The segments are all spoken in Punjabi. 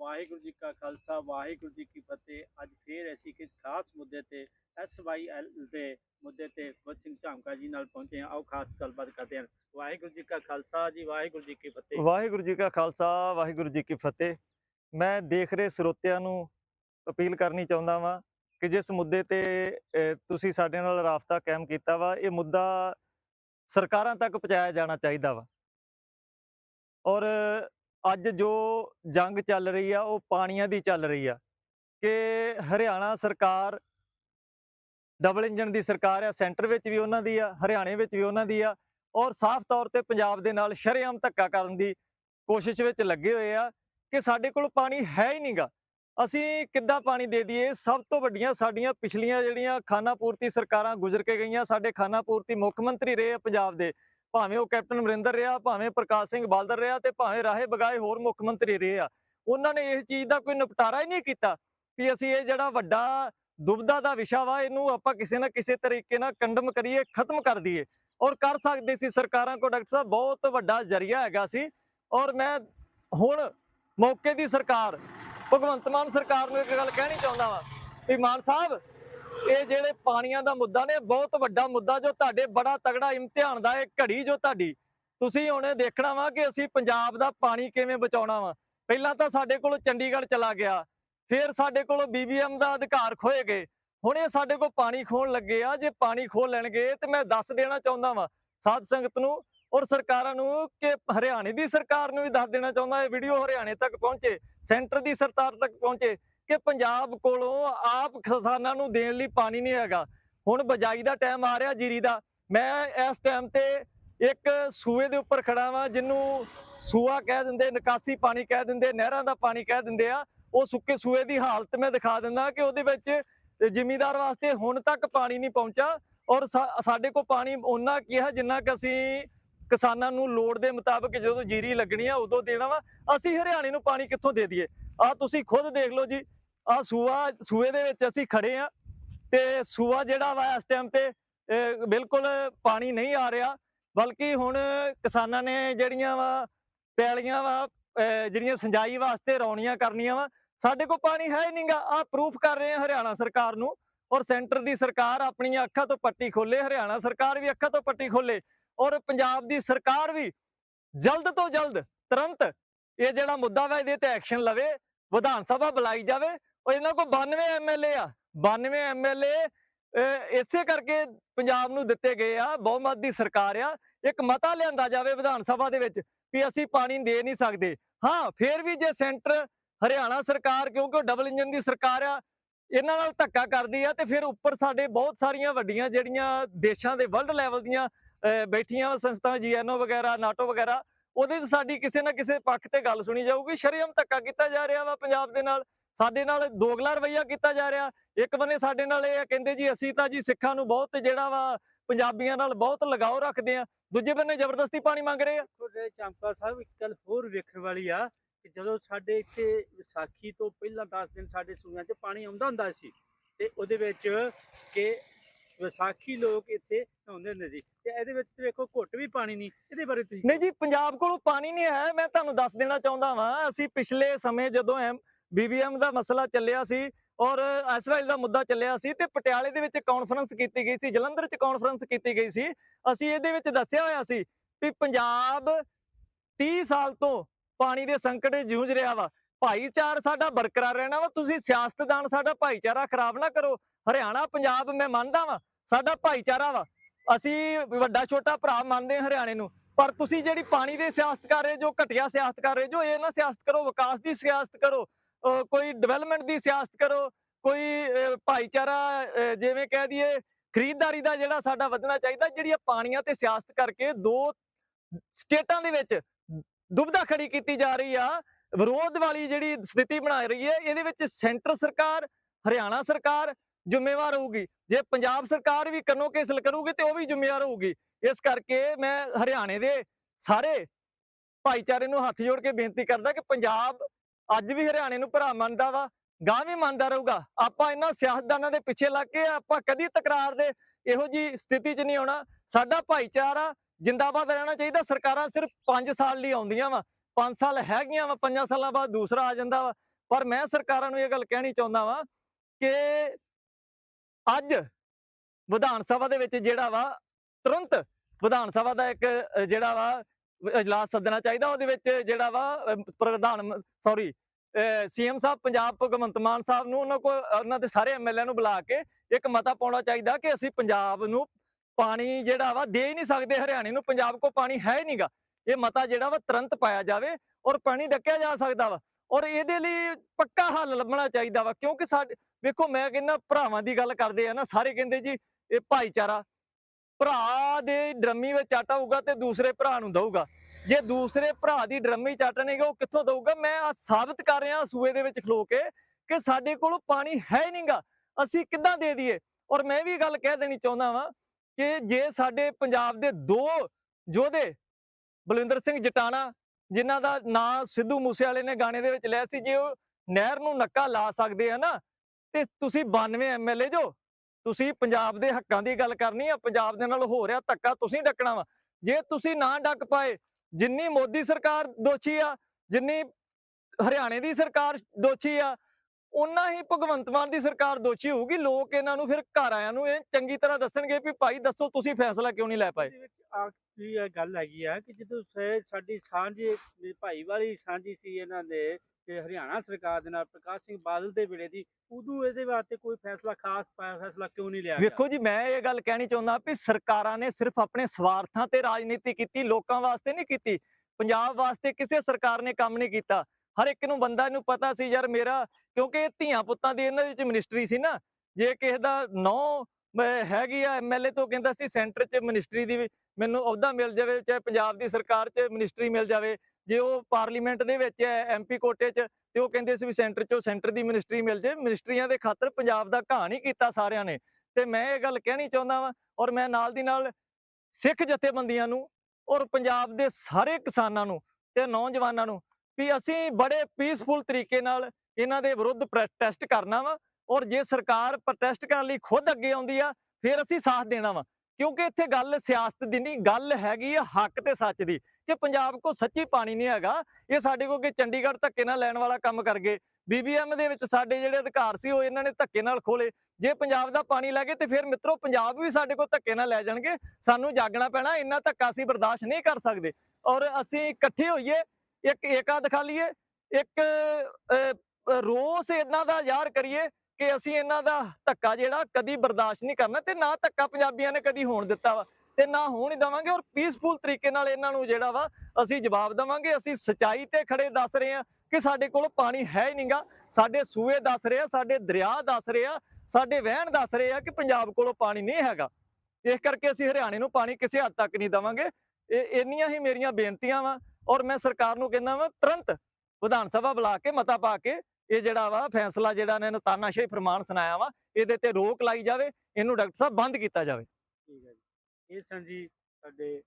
ਵਾਹਿਗੁਰੂ ਜੀ ਕਾ ਖਾਲਸਾ, ਵਾਹਿਗੁਰੂ ਜੀ ਕੀ ਫਤਿਹ। ਅੱਜ ਫੇਰ ਅਸੀਂ ਕਿ ਖਾਸ ਮੁੱਦੇ ਤੇ ਐਸਵਾਈਐਲ ਦੇ ਮੁੱਦੇ ਤੇ ਗੁਰਜੀਤ ਸਿੰਘ ਝਾਮਕਾ ਜੀ ਨਾਲ ਪਹੁੰਚੇ ਹਾਂ। ਆਓ ਖਾਸ ਗੱਲਬਾਤ ਕਰਦੇ ਹਾਂ। ਵਾਹਿਗੁਰੂ ਜੀ ਕਾ ਖਾਲਸਾ ਜੀ, ਵਾਹਿਗੁਰੂ ਜੀ ਕੀ ਫਤਿਹ। ਵਾਹਿਗੁਰੂ ਜੀ ਕਾ ਖਾਲਸਾ, ਵਾਹਿਗੁਰੂ ਜੀ ਕੀ ਫਤਿਹ। ਮੈਂ ਦੇਖ ਰਹੇ ਸਰੋਤਿਆਂ ਨੂੰ ਅਪੀਲ ਕਰਨੀ ਚਾਹੁੰਦਾ ਵਾਂ ਕਿ ਜਿਸ ਮੁੱਦੇ ਤੇ ਤੁਸੀਂ ਸਾਡੇ ਨਾਲ ਰਾਬਤਾ ਕਾਇਮ ਕੀਤਾ ਵਾ, ਇਹ ਮੁੱਦਾ ਸਰਕਾਰਾਂ ਤੱਕ ਪਹੁੰਚਾਇਆ ਜਾਣਾ ਚਾਹੀਦਾ ਵਾ। ਔਰ ਅੱਜ ਜੋ ਜੰਗ ਚੱਲ ਰਹੀ ਆ, ਉਹ ਪਾਣੀਆਂ ਦੀ ਚੱਲ ਰਹੀ ਆ। ਕਿ ਹਰਿਆਣਾ ਸਰਕਾਰ ਡਬਲ ਇੰਜਨ ਦੀ ਸਰਕਾਰ ਆ, ਸੈਂਟਰ ਵਿੱਚ ਵੀ ਉਹਨਾਂ ਦੀ ਆ, ਹਰਿਆਣੇ ਵਿੱਚ ਵੀ ਉਹਨਾਂ ਦੀ ਆ ਔਰ ਸਾਫ਼ ਤੌਰ ਤੇ ਪੰਜਾਬ ਦੇ ਨਾਲ ਸ਼ਰੇਆਮ ਧੱਕਾ ਕਰਨ ਦੀ ਕੋਸ਼ਿਸ਼ ਵਿੱਚ ਲੱਗੇ ਹੋਏ ਆ ਕਿ ਸਾਡੇ ਕੋਲ ਪਾਣੀ ਹੈ ਹੀ ਨਹੀਂਗਾ ਅਸੀਂ ਕਿੱਦਾਂ ਪਾਣੀ ਦੇ ਦਈਏ? ਸਭ ਤੋਂ ਵੱਡੀਆਂ ਸਾਡੀਆਂ ਪਿਛਲੀਆਂ ਜਿਹੜੀਆਂ ਖਾਨਾ ਪੂਰਤੀ ਸਰਕਾਰਾਂ ਗੁਜ਼ਰ ਕੇ ਗਈਆਂ, ਸਾਡੇ ਖਾਨਾ ਪੂਰਤੀ ਮੁੱਖ ਮੰਤਰੀ ਰਹੇ ਆ ਪੰਜਾਬ ਦੇ। ਭਾਵੇਂ ਉਹ ਕੈਪਟਨ ਅਮਰਿੰਦਰ ਰਿਹਾ, ਭਾਵੇਂ ਪ੍ਰਕਾਸ਼ ਸਿੰਘ ਬਾਦਲ ਰਿਹਾ ਤੇ ਭਾਵੇਂ ਰਾਹੇ ਬਗਾਏ ਹੋਰ ਮੁੱਖ ਮੰਤਰੀ ਰਹੇ ਆ। ਉਹਨਾਂ ਨੇ ਇਸ ਚੀਜ਼ ਦਾ ਕੋਈ ਨਿਪਟਾਰਾ ਹੀ ਨਹੀਂ ਕੀਤਾ ਵੀ ਅਸੀਂ ਇਹ ਜਿਹੜਾ ਵੱਡਾ ਦੁਬਦਾ ਦਾ ਵਿਸ਼ਾ ਵਾ, ਇਹਨੂੰ ਆਪਾਂ ਕਿਸੇ ਨਾ ਕਿਸੇ ਤਰੀਕੇ ਨਾਲ ਕੰਡਮ ਕਰੀਏ, ਖਤਮ ਕਰ ਦਈਏ। ਔਰ ਕਰ ਸਕਦੇ ਸੀ ਸਰਕਾਰਾਂ ਕੋ ਡਾਕਟਰ ਸਾਹਿਬ, ਬਹੁਤ ਵੱਡਾ ਜਰੀਆ ਹੈਗਾ ਸੀ। ਔਰ ਮੈਂ ਹੁਣ ਮੌਕੇ ਦੀ ਸਰਕਾਰ, ਭਗਵੰਤ ਮਾਨ ਸਰਕਾਰ ਨੂੰ ਇੱਕ ਗੱਲ ਕਹਿਣੀ ਚਾਹੁੰਦਾ ਵਾਂ ਵੀ ਮਾਨ ਸਾਹਿਬ ਇਹ ਜਿਹੜੇ ਪਾਣੀਆਂ ਦਾ ਮੁੱਦਾ ਨੇ, ਬਹੁਤ ਵੱਡਾ ਮੁੱਦਾ ਜੋ ਤੁਹਾਡੇ ਬੜਾ ਤਗੜਾ ਇਮਤਿਹਾਨ ਦਾ ਇਹ ਘੜੀ ਜੋ ਤੁਹਾਡੀ। ਤੁਸੀਂ ਹੁਣ ਦੇਖਣਾ ਵਾ ਕਿ ਅਸੀਂ ਪੰਜਾਬ ਦਾ ਪਾਣੀ ਕਿਵੇਂ ਬਚਾਉਣਾ ਵਾ। ਪਹਿਲਾਂ ਤਾਂ ਸਾਡੇ ਕੋਲ ਚੰਡੀਗੜ੍ਹ ਚਲਾ ਗਿਆ, ਫਿਰ ਸਾਡੇ ਕੋਲ ਬੀਬੀਐਮ ਦਾ ਅਧਿਕਾਰ ਖੋਏ ਗਏ। ਹੁਣ ਇਹ ਸਾਡੇ ਕੋਲ ਪਾਣੀ ਖੋਣ ਲੱਗੇ ਆ, ਜੇ ਪਾਣੀ ਖੋਹ ਲੈਣਗੇ ਤੇ ਮੈਂ ਦੱਸ ਦੇਣਾ ਚਾਹੁੰਦਾ ਵਾਂ, ਸਾਧ ਸੰਗਤ ਨੂੰ ਔਰ ਸਰਕਾਰਾਂ ਨੂੰ ਕਿ ਹਰਿਆਣੇ ਦੀ ਸਰਕਾਰ ਨੂੰ ਵੀ ਦੱਸ ਦੇਣਾ ਚਾਹੁੰਦਾ, ਇਹ ਵੀਡੀਓ ਹਰਿਆਣੇ ਤੱਕ ਪਹੁੰਚੇ, ਸੈਂਟਰ ਦੀ ਸਰਕਾਰ ਤੱਕ ਪਹੁੰਚੇ। ਕਿ ਪੰਜਾਬ ਕੋਲੋਂ ਆਪ ਕਿਸਾਨਾਂ ਨੂੰ ਦੇਣ ਲਈ ਪਾਣੀ ਨਹੀਂ ਹੈਗਾ। ਹੁਣ ਬਜਾਈ ਦਾ ਟਾਈਮ ਆ ਰਿਹਾ ਜੀਰੀ ਦਾ। ਮੈਂ ਇਸ ਟਾਈਮ ਤੇ ਇੱਕ ਸੂਏ ਦੇ ਉੱਪਰ ਖੜਾ ਵਾਂ, ਜਿਹਨੂੰ ਸੂਆ ਕਹਿ ਦਿੰਦੇ, ਨਿਕਾਸੀ ਪਾਣੀ ਕਹਿ ਦਿੰਦੇ, ਨਹਿਰਾਂ ਦਾ ਪਾਣੀ ਕਹਿ ਦਿੰਦੇ ਆ। ਉਹ ਸੁੱਕੇ ਸੂਏ ਦੀ ਹਾਲਤ ਮੈਂ ਦਿਖਾ ਦਿੰਦਾ ਕਿ ਉਹਦੇ ਵਿੱਚ ਜ਼ਿਮੀਦਾਰ ਵਾਸਤੇ ਹੁਣ ਤੱਕ ਪਾਣੀ ਨਹੀਂ ਪਹੁੰਚਾ ਔਰ ਸਾਡੇ ਕੋਲ ਪਾਣੀ ਉਹਨਾਂ ਹੈ ਜਿੰਨਾ ਕਿ ਅਸੀਂ ਕਿਸਾਨਾਂ ਨੂੰ ਲੋੜ ਦੇ ਮੁਤਾਬਕ ਜਦੋਂ ਜੀਰੀ ਲੱਗਣੀ ਆ ਉਦੋਂ ਦੇਣਾ ਵਾ। ਅਸੀਂ ਹਰਿਆਣੇ ਨੂੰ ਪਾਣੀ ਕਿੱਥੋਂ ਦੇ ਦਈਏ? ਆ ਤੁਸੀਂ ਖੁਦ ਦੇਖ ਲਓ ਜੀ। ਆ ਸੂਆ, ਸੂਏ ਦੇ ਵਿੱਚ ਅਸੀਂ ਖੜੇ ਆ ਤੇ ਸੂਆ ਜਿਹੜਾ ਵਾ ਇਸ ਟਾਈਮ ਤੇ ਬਿਲਕੁਲ ਪਾਣੀ ਨਹੀਂ ਆ ਰਿਹਾ। ਬਲਕਿ ਹੁਣ ਕਿਸਾਨਾਂ ਨੇ ਜਿਹੜੀਆਂ ਵਾ, ਪੈਲੀਆਂ ਵਾ ਜਿਹੜੀਆਂ ਸਿੰਜਾਈ ਵਾਸਤੇ ਰੌਣੀਆਂ ਕਰਨੀਆਂ ਵਾ, ਸਾਡੇ ਕੋਲ ਪਾਣੀ ਹੈ ਹੀ ਨਹੀਂਗਾ। ਆ ਪ੍ਰੂਫ ਕਰ ਰਹੇ ਆ ਹਰਿਆਣਾ ਸਰਕਾਰ ਨੂੰ ਔਰ ਸੈਂਟਰ ਦੀ ਸਰਕਾਰ ਆਪਣੀਆਂ ਅੱਖਾਂ ਤੋਂ ਪੱਟੀ ਖੋਲੇ। ਹਰਿਆਣਾ ਸਰਕਾਰ ਵੀ ਅੱਖਾਂ ਤੋਂ ਪੱਟੀ ਖੋਲੇ ਔਰ ਪੰਜਾਬ ਦੀ ਸਰਕਾਰ ਵੀ ਜਲਦ ਤੋਂ ਜਲਦ ਤੁਰੰਤ ਇਹ ਜਿਹੜਾ ਮੁੱਦਾ ਵਾ, ਇਹਦੇ ਤੇ ਐਕਸ਼ਨ ਲਵੇ, ਵਿਧਾਨ ਸਭਾ ਬੁਲਾਈ ਜਾਵੇ ਔਰ ਇਹਨਾਂ ਕੋਲ 92 ਐਮਐਲਏ ਆ 92 ਐਮਐਲਏ ਇਸੇ ਕਰਕੇ ਪੰਜਾਬ ਨੂੰ ਦਿੱਤੇ ਗਏ ਆ, ਬਹੁਮਤ ਦੀ ਸਰਕਾਰ ਆ, ਇੱਕ ਮਤਾ ਲਿਆਂਦਾ ਜਾਵੇ ਵਿਧਾਨ ਸਭਾ ਦੇ ਵਿੱਚ ਵੀ ਅਸੀਂ ਪਾਣੀ ਦੇ ਨਹੀਂ ਸਕਦੇ। ਹਾਂ, ਫੇਰ ਵੀ ਜੇ ਸੈਂਟਰ ਹਰਿਆਣਾ ਸਰਕਾਰ, ਕਿਉਂਕਿ ਉਹ ਡਬਲ ਇੰਜਨ ਦੀ ਸਰਕਾਰ ਆ, ਇਹਨਾਂ ਨਾਲ ਧੱਕਾ ਕਰਦੀ ਆ ਤੇ ਫਿਰ ਉੱਪਰ ਸਾਡੇ ਬਹੁਤ ਸਾਰੀਆਂ ਵੱਡੀਆਂ ਜਿਹੜੀਆਂ ਦੇਸ਼ਾਂ ਦੇ ਵਰਲਡ ਲੈਵਲ ਦੀਆਂ ਅਹ ਬੈਠੀਆਂ ਵਾਂ ਸੰਸਥਾਵਾਂ ਜੀਐਨਓ ਵਗੈਰਾ ਨਾਟੋ ਵਗੈਰਾ ਉਹਦੇ 'ਚ ਸਾਡੀ ਕਿਸੇ ਨਾ ਕਿਸੇ ਪੱਖ ਤੇ ਗੱਲ ਸੁਣੀ ਜਾਊਗੀ। ਸ਼ਰੇਆਮ ਧੱਕਾ ਕੀਤਾ ਜਾ ਰਿਹਾ ਵਾ ਪੰਜਾਬ ਦੇ ਨਾਲ। ਸਾਡੇ ਨਾਲ ਦੋਗਲਾ ਰਵਈਆ ਕੀਤਾ ਜਾ ਰਿਹਾ। ਇੱਕ ਬੰਨੇ ਸਾਡੇ ਨਾਲ ਇਹ ਕਹਿੰਦੇ ਜੀ, ਅਸੀਂ ਤਾਂ ਜੀ ਸਿੱਖਾਂ ਨੂੰ ਬਹੁਤ ਜਿਹੜਾ ਵਾ ਪੰਜਾਬੀਆਂ ਨਾਲ ਬਹੁਤ ਲਗਾਓ ਰੱਖਦੇ ਆ। ਦੂਜੇ ਬੰਨੇ ਜ਼ਬਰਦਸਤੀ ਪਾਣੀ ਮੰਗ ਰਹੇ ਆ। ਤੁਹਾਡੇ ਚੰਪਾ ਸਾਹਿਬ, ਇੱਕ ਗੱਲ ਹੋਰ ਵੇਖਣ ਵਾਲੀ ਆ ਕਿ ਜਦੋਂ ਸਾਡੇ ਇੱਥੇ ਵਿਸਾਖੀ ਤੋਂ ਪਹਿਲਾਂ 10 ਦਿਨ ਸਾਡੇ ਸੂਆਂ 'ਚ ਪਾਣੀ ਆਉਂਦਾ ਹੁੰਦਾ ਸੀ, ਤੇ ਉਹਦੇ ਵਿੱਚ ਕਿ ਵਿਸਾਖੀ ਲੋਕ ਇੱਥੇ ਆਉਂਦੇ ਹੁੰਦੇ ਸੀ। ਤੇ ਇਹਦੇ ਵਿੱਚ ਵੇਖੋ ਘੁੱਟ ਵੀ ਪਾਣੀ ਨਹੀਂ, ਇਹਦੇ ਬਾਰੇ ਤੁਸੀਂ ਨਹੀਂ ਜੀ, ਪੰਜਾਬ ਕੋਲ ਪਾਣੀ ਨਹੀਂ ਹੈ, ਮੈਂ ਤੁਹਾਨੂੰ ਦੱਸ ਦੇਣਾ ਚਾਹੁੰਦਾ ਵਾਂ, ਅਸੀਂ ਪਿਛਲੇ ਸਮੇਂ ਜਦੋਂ ਐਮ, ਬੀਬੀਐਮ ਦਾ ਮਸਲਾ ਚੱਲਿਆ ਸੀ ਔਰ ਐਸਵਾਈਲ ਦਾ ਮੁੱਦਾ ਚੱਲਿਆ ਸੀ ਤੇ ਪਟਿਆਲੇ ਦੇ ਵਿੱਚ ਕਾਨਫਰੰਸ ਕੀਤੀ ਗਈ ਸੀ, ਜਲੰਧਰ 'ਚ ਕਾਨਫਰੰਸ ਕੀਤੀ ਗਈ ਸੀ, ਅਸੀਂ ਇਹਦੇ ਵਿੱਚ ਦੱਸਿਆ ਹੋਇਆ ਸੀ ਵੀ ਪੰਜਾਬ 30 ਸਾਲ ਤੋਂ ਪਾਣੀ ਦੇ ਸੰਕਟ ਜੂਝ ਰਿਹਾ ਵਾ, ਭਾਈਚਾਰ ਸਾਡਾ ਬਰਕਰਾਰ ਰਹਿਣਾ ਵਾ, ਤੁਸੀਂ ਸਿਆਸਤਦਾਨ ਸਾਡਾ ਭਾਈਚਾਰਾ ਖਰਾਬ ਨਾ ਕਰੋ, ਹਰਿਆਣਾ, ਪੰਜਾਬ ਮੈਂ ਮੰਨਦਾ ਵਾਂ, ਸਾਡਾ ਭਾਈਚਾਰਾ ਵਾ ਅਸੀਂ ਵੱਡਾ ਛੋਟਾ ਭਰਾ ਮੰਨਦੇ ਹਾਂ ਹਰਿਆਣੇ ਨੂੰ, ਪਰ ਤੁਸੀਂ ਜਿਹੜੀ ਪਾਣੀ ਦੀ ਸਿਆਸਤ ਕਰ ਰਹੇ ਜੋ ਘਟਿਆ ਸਿਆਸਤ ਕਰ ਰਹੇ ਜੋ ਇਹ ਨਾ ਸਿਆਸਤ ਕਰੋ, ਵਿਕਾਸ ਦੀ ਸਿਆਸਤ ਕਰੋ ਕੋਈ ਡਿਵੈਲਪਮੈਂਟ ਦੀ ਸਿਆਸਤ ਕਰੋ, ਕੋਈ ਭਾਈਚਾਰਾ ਜਿਵੇਂ ਕਹਿ ਦਈਏ ਖਰੀਦਦਾਰੀ ਦਾ ਜਿਹੜਾ ਸਾਡਾ ਵਧਣਾ ਚਾਹੀਦਾ ਜਿਹੜੀਆਂ ਪਾਣੀਆਂ ਤੇ ਸਿਆਸਤ ਕਰਕੇ ਦੋ ਸਟੇਟਾਂ ਦੇ ਵਿੱਚ ਦੁਬਦਾ ਖੜੀ ਕੀਤੀ ਜਾ ਰਹੀ ਆ, ਵਿਰੋਧ ਵਾਲੀ ਜਿਹੜੀ ਸਥਿਤੀ ਬਣਾ ਰਹੀ ਹੈ, ਇਹਦੇ ਵਿੱਚ ਸੈਂਟਰ ਸਰਕਾਰ, ਹਰਿਆਣਾ ਸਰਕਾਰ ਜ਼ਿੰਮੇਵਾਰ ਹੋਊਗੀ। ਜੇ ਪੰਜਾਬ ਸਰਕਾਰ ਵੀ ਕੰਨੋ ਕੇਸਲ ਕਰੂਗੀ ਤੇ ਉਹ ਵੀ ਜ਼ਿੰਮੇਵਾਰ ਹੋਊਗੀ। ਇਸ ਕਰਕੇ ਮੈਂ ਹਰਿਆਣੇ ਦੇ ਸਾਰੇ ਭਾਈਚਾਰੇ ਨੂੰ ਹੱਥ ਜੋੜ ਕੇ ਬੇਨਤੀ ਕਰਦਾ ਕਿ ਪੰਜਾਬ ਅੱਜ ਵੀ ਹਰਿਆਣੇ ਨੂੰ ਭਰਾ ਮੰਨਦਾ ਵਾ ਗਾਂ ਵੀ ਮੰਨਦਾ ਰਹੂਗਾ। ਆਪਾਂ ਇਹਨਾਂ ਸਿਆਸਤਦਾਨਾਂ ਦੇ ਪਿੱਛੇ ਲੱਗ ਕੇ ਆਪਾਂ ਕਦੀ ਤਕਰਾਰ ਦੇ ਇਹੋ ਜੀ ਸਥਿਤੀ 'ਚ ਨਹੀਂ ਆਉਣਾ। ਸਾਡਾ ਭਾਈਚਾਰਾ ਜਿੰਦਾਬਾਦ ਰਹਿਣਾ ਚਾਹੀਦਾ। ਸਰਕਾਰਾਂ ਸਿਰਫ 5 ਸਾਲ ਲਈ ਆਉਂਦੀਆਂ ਵਾ। 5 ਸਾਲ ਹੈਗੀਆਂ ਵਾ 5 ਸਾਲਾਂ ਬਾਅਦ ਦੂਸਰਾ ਆ ਜਾਂਦਾ ਵਾ। ਪਰ ਮੈਂ ਸਰਕਾਰਾਂ ਨੂੰ ਇਹ ਗੱਲ ਕਹਿਣੀ ਚਾਹੁੰਦਾ ਵਾਂ ਕਿ ਅੱਜ ਵਿਧਾਨ ਸਭਾ ਦੇ ਵਿੱਚ ਜਿਹੜਾ ਵਾ ਤੁਰੰਤ ਵਿਧਾਨ ਸਭਾ ਦਾ ਇੱਕ ਜਿਹੜਾ ਵਾ ਇਜਲਾਸ ਸੱਦਣਾ ਚਾਹੀਦਾ। ਉਹਦੇ ਵਿੱਚ ਜਿਹੜਾ ਵਾ ਅ, ਪ੍ਰਧਾਨ ਸੌਰੀ ਸੀਐਮ ਸਾਹਿਬ ਪੰਜਾਬ ਭਗਵੰਤ ਮਾਨ ਸਾਹਿਬ ਨੂੰ ਉਹਨਾਂ ਕੋ ਉਹਨਾਂ ਦੇ ਸਾਰੇ ਐਮਐਲਏ ਨੂੰ ਬੁਲਾ ਕੇ ਇੱਕ ਮਤਾ ਪਾਉਣਾ ਚਾਹੀਦਾ ਕਿ ਅਸੀਂ ਪੰਜਾਬ ਨੂੰ ਪਾਣੀ ਜਿਹੜਾ ਵਾ ਦੇ ਹੀ ਨਹੀਂ ਸਕਦੇ ਹਰਿਆਣੇ ਨੂੰ ਪੰਜਾਬ ਕੋ ਪਾਣੀ ਹੈ ਹੀ ਨਹੀਂਗਾ ਇਹ ਮਤਾ ਜਿਹੜਾ ਵਾ ਤੁਰੰਤ ਪਾਇਆ ਜਾਵੇ ਔਰ ਪਾਣੀ ਡੱਕਿਆ ਜਾ ਸਕਦਾ ਵਾ। ਔਰ ਇਹਦੇ ਲਈ ਪੱਕਾ ਹੱਲ ਲੱਭਣਾ ਚਾਹੀਦਾ ਵਾ, ਕਿਉਂਕਿ ਸਾਡੇ, ਵੇਖੋ ਮੈਂ ਕਹਿੰਦਾ ਭਰਾਵਾਂ ਦੀ ਗੱਲ ਕਰਦੇ ਆ ਨਾ, ਸਾਰੇ ਕਹਿੰਦੇ ਜੀ ਇਹ ਭਾਈਚਾਰਾ, ਭਰਾ ਦੇ ਡਰਮੀ ਵਿੱਚ ਆਟਾ ਹੋਊਗਾ ਤੇ ਦੂਸਰੇ ਭਰਾ ਨੂੰ ਦਊਗਾ। ਜੇ ਦੂਸਰੇ ਭਰਾ ਦੀ ਡਰਮੀ ਚਾਟਣੇਗਾ ਉਹ ਕਿੱਥੋਂ ਦਊਗਾ? ਮੈਂ ਆ ਸਾਬਤ ਕਰ ਰਿਹਾ ਸੂਏ ਦੇ ਵਿੱਚ ਖਲੋ ਕੇ ਕਿ ਸਾਡੇ ਕੋਲ ਪਾਣੀ ਹੈ ਹੀ ਨਹੀਂਗਾ, ਅਸੀਂ ਕਿੱਦਾਂ ਦੇ ਦਈਏ? ਔਰ ਮੈਂ ਵੀ ਗੱਲ ਕਹਿ ਦੇਣੀ ਚਾਹੁੰਦਾ ਵਾਂ ਕਿ ਜੇ ਸਾਡੇ ਪੰਜਾਬ ਦੇ ਦੋ ਯੋਧੇ, ਬਲਵਿੰਦਰ ਸਿੰਘ ਜਟਾਣਾ ਜਿਨ੍ਹਾਂ ਦਾ ਨਾਂ ਸਿੱਧੂ ਮੂਸੇਵਾਲੇ ਨੇ ਗਾਣੇ ਦੇ ਵਿੱਚ ਲਿਆ ਸੀ, ਜੇ ਉਹ ਨਹਿਰ ਨੂੰ ਨੱਕਾ ਲਾ ਸਕਦੇ ਆ ਨਾ, ਤੇ ਤੁਸੀਂ 92 ਐਮਐਲਏ ਜੋ, ਤੁਸੀਂ ਪੰਜਾਬ ਦੇ ਹੱਕਾਂ ਦੀ ਗੱਲ ਕਰਨੀ ਆ, ਪੰਜਾਬ ਦੇ ਨਾਲ ਹੋ ਰਿਹਾ ਧੱਕਾ, ਤੁਸੀਂ ਡੱਕਣਾ ਵਾ। ਜੇ ਤੁਸੀਂ ਨਾ ਡੱਕ ਪਾਏ, ਜਿੰਨੀ ਮੋਦੀ ਸਰਕਾਰ ਦੋਸ਼ੀ ਆ, ਜਿੰਨੀ ਹਰਿਆਣੇ ਦੀ ਸਰਕਾਰ ਦੋਸ਼ੀ ਆ ਉਹਨਾਂ ਹੀ ਭਗਵੰਤ ਮਾਨ ਦੀ ਸਰਕਾਰ ਦੋਸ਼ੀ ਹੋਊਗੀ ਲੋਕ ਇਹਨਾਂ ਨੂੰ ਫਿਰ ਘਰ ਆਇਆਂ ਨੂੰ ਇਹ ਚੰਗੀ ਤਰ੍ਹਾਂ ਦੱਸਣਗੇ ਵੀ ਭਾਈ ਦੱਸੋ ਤੁਸੀਂ ਫੈਸਲਾ ਕਿਉਂ ਨਹੀਂ ਲੈ ਪਾਏ? ਆਖਰੀ ਇਹ ਗੱਲ ਹੈਗੀ ਆ ਕਿ ਜਦੋਂ ਸਾਡੀ ਸਾਂਝੀ ਭਾਈ ਵਾਲੀ ਸਾਂਝੀ ਸੀ ਇਹਨਾਂ ਦੇ ਤੇ ਹਰਿਆਣਾ ਸਰਕਾਰ ਦੇ ਨਾਲ ਪ੍ਰਕਾਸ਼ ਸਿੰਘ ਬਾਦਲ ਦੇ ਵੇਲੇ ਦੀ ਉਦੋਂ ਇਹਦੇ ਵਾਸਤੇ ਕੋਈ ਫੈਸਲਾ ਖਾਸ ਫੈਸਲਾ ਕਿਉਂ ਨਹੀਂ ਲਿਆ ਵੇਖੋ ਜੀ ਮੈਂ ਇਹ ਗੱਲ ਕਹਿਣੀ ਚਾਹੁੰਦਾ ਵੀ ਸਰਕਾਰਾਂ ਨੇ ਸਿਰਫ ਆਪਣੇ ਸਵਾਰਥਾਂ ਤੇ ਰਾਜਨੀਤੀ ਕੀਤੀ ਲੋਕਾਂ ਵਾਸਤੇ ਨਹੀਂ ਕੀਤੀ ਪੰਜਾਬ ਵਾਸਤੇ ਕਿਸੇ ਸਰਕਾਰ ਨੇ ਕੰਮ ਨਹੀਂ ਕੀਤਾ। ਹਰ ਇੱਕ ਨੂੰ ਬੰਦਾ ਨੂੰ ਪਤਾ ਸੀ ਯਾਰ ਮੇਰਾ, ਕਿਉਂਕਿ ਇਹ ਧੀਆਂ ਪੁੱਤਾਂ ਦੀ ਇਹਨਾਂ ਵਿੱਚ ਮਿਨਿਸਟਰੀ ਸੀ ਨਾ। ਜੇ ਕਿਸੇ ਦਾ ਨੌ ਹੈਗੀ ਆ ਐਮਐਲਏ ਤੋਂ ਕਹਿੰਦਾ ਸੀ ਸੈਂਟਰ 'ਚ ਮਿਨਿਸਟਰੀ ਦੀ ਵੀ ਮੈਨੂੰ ਅਹੁਦਾ ਮਿਲ ਜਾਵੇ, ਚਾਹੇ ਪੰਜਾਬ ਦੀ ਸਰਕਾਰ 'ਚ ਮਿਨਿਸਟਰੀ ਮਿਲ ਜਾਵੇ, ਜੇ ਉਹ ਪਾਰਲੀਮੈਂਟ ਦੇ ਵਿੱਚ ਹੈ ਐਮਪੀ ਕੋਟੇ 'ਚ, ਤੇ ਉਹ ਕਹਿੰਦੇ ਸੀ ਵੀ ਸੈਂਟਰ 'ਚੋਂ ਸੈਂਟਰ ਦੀ ਮਿਨਿਸਟਰੀ ਮਿਲ ਜੇ। ਮਿਨਿਸਟਰੀਆਂ ਦੇ ਖਾਤਰ ਪੰਜਾਬ ਦਾ ਘਾਣ ਨਹੀਂ ਕੀਤਾ ਸਾਰਿਆਂ ਨੇ। ਤੇ ਮੈਂ ਇਹ ਗੱਲ ਕਹਿਣੀ ਚਾਹੁੰਦਾ ਵਾਂ, ਔਰ ਮੈਂ ਨਾਲ ਦੀ ਨਾਲ ਸਿੱਖ ਜਥੇਬੰਦੀਆਂ ਨੂੰ, ਔਰ ਪੰਜਾਬ ਦੇ ਸਾਰੇ ਕਿਸਾਨਾਂ ਨੂੰ ਤੇ ਨੌਜਵਾਨਾਂ ਨੂੰ ਵੀ ਅਸੀਂ ਬੜੇ ਪੀਸਫੁਲ ਤਰੀਕੇ ਨਾਲ ਇਹਨਾਂ ਦੇ ਵਿਰੁੱਧ ਪ੍ਰੋਟੈਸਟ ਕਰਨਾ ਵਾ ਔਰ ਜੇ ਸਰਕਾਰ ਪ੍ਰੋਟੈਸਟ ਕਰਨ ਲਈ ਖੁਦ ਅੱਗੇ ਆਉਂਦੀ ਆ, ਫਿਰ ਅਸੀਂ ਸਾਥ ਦੇਣਾ ਵਾ। ਕਿਉਂਕਿ ਇੱਥੇ ਗੱਲ ਸਿਆਸਤ ਦੀ ਨਹੀਂ, ਗੱਲ ਹੈਗੀ ਆ ਹੱਕ ਤੇ ਸੱਚ ਦੀ। ਕਿ ਪੰਜਾਬ ਕੋ ਸੱਚੀ ਪਾਣੀ ਨਹੀਂ ਹੈਗਾ, ਇਹ ਸਾਡੇ ਕੋਲ ਕਿ ਚੰਡੀਗੜ੍ਹ ਧੱਕੇ ਨਾਲ ਲੈਣ ਵਾਲਾ ਕੰਮ ਕਰ ਗਏ। ਬੀਬੀਐਮ ਦੇ ਵਿੱਚ ਸਾਡੇ ਜਿਹੜੇ ਅਧਿਕਾਰ ਸੀ, ਉਹ ਇਹਨਾਂ ਨੇ ਧੱਕੇ ਨਾਲ ਖੋਲੇ ਜੇ ਪੰਜਾਬ ਦਾ ਪਾਣੀ ਲੈ ਗਏ ਤੇ ਫਿਰ ਮਿੱਤਰੋ ਪੰਜਾਬ ਵੀ ਸਾਡੇ ਕੋਲ ਧੱਕੇ ਨਾਲ ਲੈ ਜਾਣਗੇ। ਸਾਨੂੰ ਜਾਗਣਾ ਪੈਣਾ, ਇੰਨਾ ਧੱਕਾ ਅਸੀਂ ਬਰਦਾਸ਼ਤ ਨਹੀਂ ਕਰ ਸਕਦੇ। ਔਰ ਅਸੀਂ ਇਕੱਠੇ ਹੋਈਏ ਇੱਕ ਏਕਾ ਦਿਖਾ ਲਈਏ ਇੱਕ ਰੋਸ ਇਹਨਾਂ ਦਾ ਯਾਰ ਕਰੀਏ ਕਿ ਅਸੀਂ ਇਹਨਾਂ ਦਾ ਧੱਕਾ ਜਿਹੜਾ ਕਦੀ ਬਰਦਾਸ਼ਤ ਨਹੀਂ ਕਰਨਾ ਤੇ ਨਾ ਧੱਕਾ ਪੰਜਾਬੀਆਂ ਨੇ ਕਦੀ ਹੋਣ ਦਿੱਤਾ ਵਾ ਤੇ ਨਾ ਹੋਣ ਹੀ ਦਵਾਂਗੇ ਔਰ ਪੀਸਫੁਲ ਤਰੀਕੇ ਨਾਲ ਇਹਨਾਂ ਨੂੰ ਜਿਹੜਾ ਵਾ ਅਸੀਂ ਜਵਾਬ ਦਵਾਂਗੇ, ਅਸੀਂ ਸਚਾਈ ਤੇ ਖੜੇ ਦੱਸ ਰਹੇ ਹਾਂ ਕਿ ਸਾਡੇ ਕੋਲ ਪਾਣੀ ਹੈ ਹੀ ਨਹੀਂਗਾ, ਸਾਡੇ ਸੂਏ ਦੱਸ ਰਹੇ ਆ, ਸਾਡੇ ਦਰਿਆ ਦੱਸ ਰਹੇ ਆ, ਸਾਡੇ ਵਹਿਣ ਦੱਸ ਰਹੇ ਆ ਕਿ ਪੰਜਾਬ ਕੋਲੋਂ ਪਾਣੀ ਨਹੀਂ ਹੈਗਾ। ਇਸ ਕਰਕੇ ਅਸੀਂ ਹਰਿਆਣੇ ਨੂੰ ਪਾਣੀ ਕਿਸੇ ਹੱਦ ਤੱਕ ਨਹੀਂ ਦਵਾਂਗੇ। ਇਹ ਇੰਨੀਆਂ ਹੀ ਮੇਰੀਆਂ ਬੇਨਤੀਆਂ ਵਾ। ਔਰ ਮੈਂ ਸਰਕਾਰ ਨੂੰ ਕਹਿੰਦਾ ਵਾਂ, ਤੁਰੰਤ ਵਿਧਾਨ ਸਭਾ ਬੁਲਾ ਕੇ ਮਤਾ ਪਾ ਕੇ ਇਹ ਜਿਹੜਾ ਵਾ ਫੈਸਲਾ ਜਿਹੜਾ ਨੇ ਤਾਨਾਸ਼ਾਹੀ ਫਰਮਾਨ ਸੁਣਾਇਆ ਵਾ, ਇਹਦੇ ਤੇ ਰੋਕ ਲਾਈ ਜਾਵੇ, ਇਹਨੂੰ ਡਾਕਟਰ ਸਾਹਿਬ ਬੰਦ ਕੀਤਾ ਜਾਵੇ। ਠੀਕ ਹੈ ਜੀ। ਇਹ ਸਨ ਜੀ ਸਾਡੇ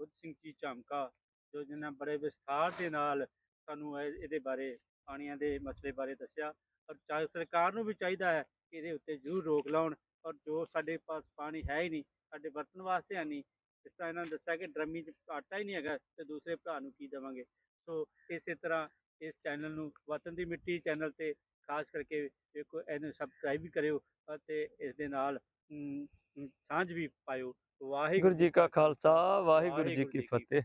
ਬੁੱਧ ਸਿੰਘ ਜੀ ਝਾਮਕਾ, ਜੋ ਜਿਨ੍ਹਾਂ ਬੜੇ ਵਿਸਥਾਰ ਦੇ ਨਾਲ ਸਾਨੂੰ ਇਹਦੇ ਬਾਰੇ ਪਾਣੀਆਂ ਦੇ ਮਸਲੇ ਬਾਰੇ ਦੱਸਿਆ। ਔਰ ਸਰਕਾਰ ਨੂੰ ਵੀ ਚਾਹੀਦਾ ਹੈ ਇਹਦੇ ਉੱਤੇ ਜ਼ਰੂਰ ਰੋਕ ਲਾਉਣ, ਔਰ ਜੋ ਸਾਡੇ ਪਾਸ ਪਾਣੀ ਹੈ ਹੀ ਨਹੀਂ, ਸਾਡੇ ਵਰਤਣ ਵਾਸਤੇ ਹੈ ਨਹੀਂ ਜਿਸ ਤਰ੍ਹਾਂ ਇਹਨਾਂ ਨੇ ਦੱਸਿਆ ਕਿ ਡਰਮੀ 'ਚ ਆਟਾ ਹੀ ਨਹੀਂ ਹੈਗਾ ਤੇ ਦੂਸਰੇ ਭਰਾ ਨੂੰ ਕੀ ਦੇਵਾਂਗੇ। ਸੋ ਇਸੇ ਤਰ੍ਹਾਂ ਇਸ ਚੈਨਲ ਨੂੰ ਵਤਨ ਦੀ ਮਿੱਟੀ ਚੈਨਲ ਤੇ ਖਾਸ ਕਰਕੇ ਵੇਖੋ ਇਹਨੂੰ ਸਬਸਕ੍ਰਾਈਬ ਵੀ ਕਰਿਓ ਅਤੇ ਇਸ ਦੇ ਨਾਲ ਸਾਂਝ ਵੀ ਪਾਇਓ। ਵਾਹਿਗੁਰੂ ਗੁਰੂ ਜੀ ਕਾ ਖਾਲਸਾ ਵਾਹਿਗੁਰੂ ਜੀ ਕੀ ਫਤਿਹ।